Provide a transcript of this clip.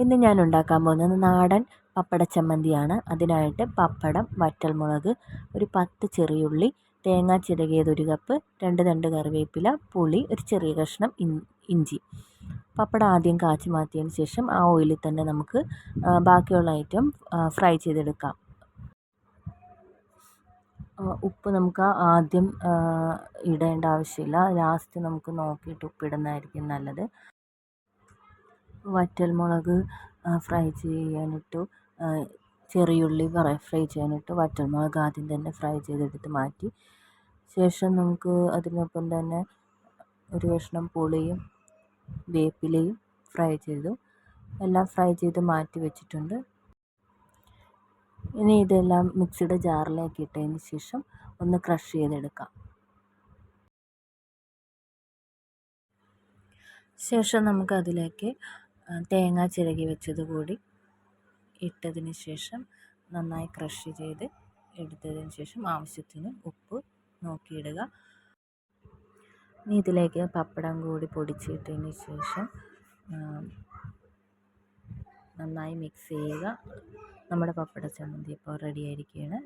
ഇന്ന് ഞാൻ ഉണ്ടാക്കാൻ പോകുന്നത് നാടൻ പപ്പട ചമ്മന്തിയാണ്. അതിനായിട്ട് പപ്പടം വറ്റൽമുളക് ഒരു പത്ത് ചെറിയുള്ളി തേങ്ങ ചിരകിയത് ഒരു കപ്പ് രണ്ട് തണ്ട് കറിവേപ്പില പുളി ഒരു ചെറിയ കഷ്ണം ഇഞ്ചി. പപ്പടം ആദ്യം കാച്ചി മാറ്റിയതിന് ശേഷം ആ ഓയിലിൽ തന്നെ നമുക്ക് ബാക്കിയുള്ള ഐറ്റം ഫ്രൈ ചെയ്തെടുക്കാം. ഉപ്പ് നമുക്ക് ആദ്യം ഇടേണ്ട ആവശ്യമില്ല. ലാസ്റ്റ് നമുക്ക് നോക്കിയിട്ട് ഉപ്പിടുന്നതായിരിക്കും നല്ലത്. വറ്റൽമുളക് ഫ്രൈ ചെയ്യാനിട്ടു. ചെറിയുള്ളി ഫ്രൈ ചെയ്യാനിട്ട് വറ്റൽമുളക് ആദ്യം തന്നെ ഫ്രൈ ചെയ്തെടുത്ത് മാറ്റി. ശേഷം നമുക്ക് അതിനൊപ്പം തന്നെ ഒരു കഷ്ണം പുളിയും വേപ്പിലയും ഫ്രൈ ചെയ്തു. എല്ലാം ഫ്രൈ ചെയ്ത് മാറ്റി വെച്ചിട്ടുണ്ട്. ഇനി ഇതെല്ലാം മിക്സിയുടെ ജാറിലേക്ക് ഇട്ടതിന് ശേഷം ഒന്ന് ക്രഷ് ചെയ്തെടുക്കാം. ശേഷം നമുക്ക് അതിലേക്ക് തേങ്ങ ചിരകി വെച്ചത് കൂടി ഇട്ടതിന് ശേഷം നന്നായി ക്രഷ് ചെയ്ത് എടുത്തതിന് ശേഷം ആവശ്യത്തിന് ഉപ്പ് നോക്കിയിടുക. ഇനി ഇതിലേക്ക് പപ്പടം കൂടി പൊടിച്ചിട്ടതിന് ശേഷം നന്നായി മിക്സ് ചെയ്യുക. നമ്മുടെ പപ്പട ചമ്മന്തി ഇപ്പോൾ റെഡി ആയിരിക്കുകയാണ്